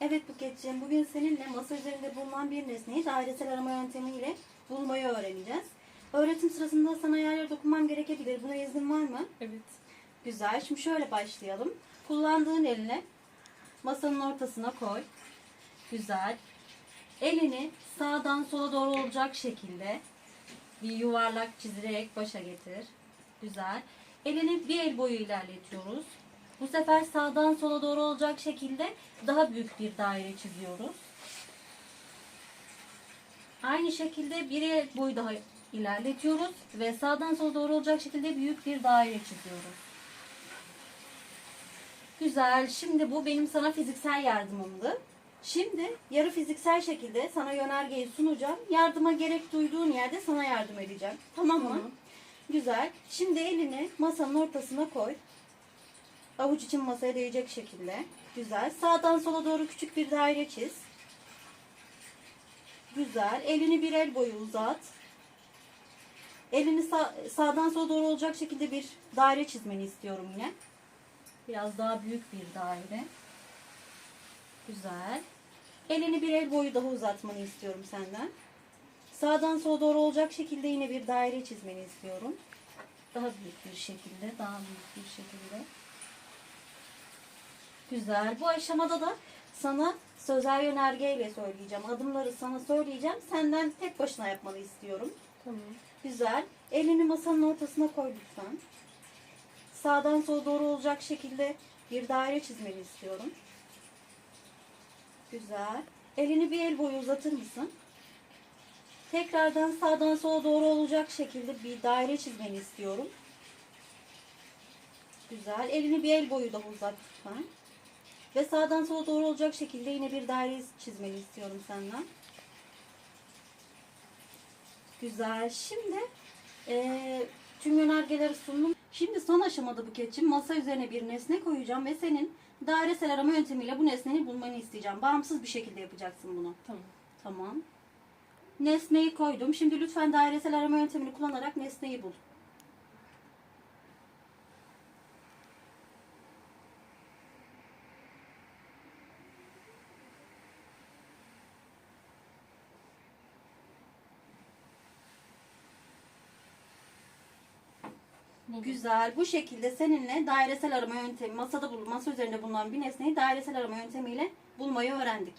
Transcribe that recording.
Evet Buketciğim, bugün seninle masa üzerinde bulunan bir nesneyi dairesel arama yöntemiyle bulmayı öğreneceğiz. Öğretim sırasında sana yer yer dokunmam gerekebilir. Buna izin var mı? Evet. Güzel. Şimdi şöyle başlayalım. Kullandığın elini masanın ortasına koy. Güzel. Elini sağdan sola doğru olacak şekilde bir yuvarlak çizerek başa getir. Güzel. Elini bir el boyu ilerletiyoruz. Bu sefer sağdan sola doğru olacak şekilde daha büyük bir daire çiziyoruz. Aynı şekilde bir el boyu daha ilerletiyoruz ve sağdan sola doğru olacak şekilde büyük bir daire çiziyoruz. Güzel. Şimdi bu benim sana fiziksel yardımımdı. Şimdi yarı fiziksel şekilde sana yönergeyi sunacağım. Yardıma gerek duyduğun yerde sana yardım edeceğim. Tamam mı? Tamam. Güzel. Şimdi elini masanın ortasına koy. Avuç için masaya değecek şekilde. Güzel. Sağdan sola doğru küçük bir daire çiz. Güzel. Elini bir el boyu uzat. Elini sağ- sağdan sola doğru olacak şekilde bir daire çizmeni istiyorum yine. Biraz daha büyük bir daire. Güzel. Elini bir el boyu daha uzatmanı istiyorum senden. Sağdan sola doğru olacak şekilde yine bir daire çizmeni istiyorum. Daha büyük bir şekilde, daha büyük bir şekilde. Güzel. Bu aşamada da sana sözel yönergeyle söyleyeceğim. Adımları sana söyleyeceğim. Senden tek başına yapmanı istiyorum. Tamam. Güzel. Elini masanın ortasına koy lütfen. Sağdan sola doğru olacak şekilde bir daire çizmeni istiyorum. Güzel. Elini bir el boyu uzatır mısın? Tekrardan sağdan sola doğru olacak şekilde bir daire çizmeni istiyorum. Güzel. Elini bir el boyu daha uzat lütfen. Ve sağdan sola doğru olacak şekilde yine bir daire çizmeni istiyorum senden. Güzel. Şimdi eee, tüm yönergeleri sundum. Şimdi son aşamada Buket'ciğim masa üzerine bir nesne koyacağım ve senin dairesel arama yöntemiyle bu nesneyi bulmanı isteyeceğim. Bağımsız bir şekilde yapacaksın bunu. Tamam. Tamam. Nesneyi koydum. Şimdi lütfen dairesel arama yöntemini kullanarak nesneyi bul. Güzel. Bu şekilde seninle dairesel arama yöntemi, masada bul, masa üzerinde bulunan bir nesneyi dairesel arama yöntemiyle bulmayı öğrendik.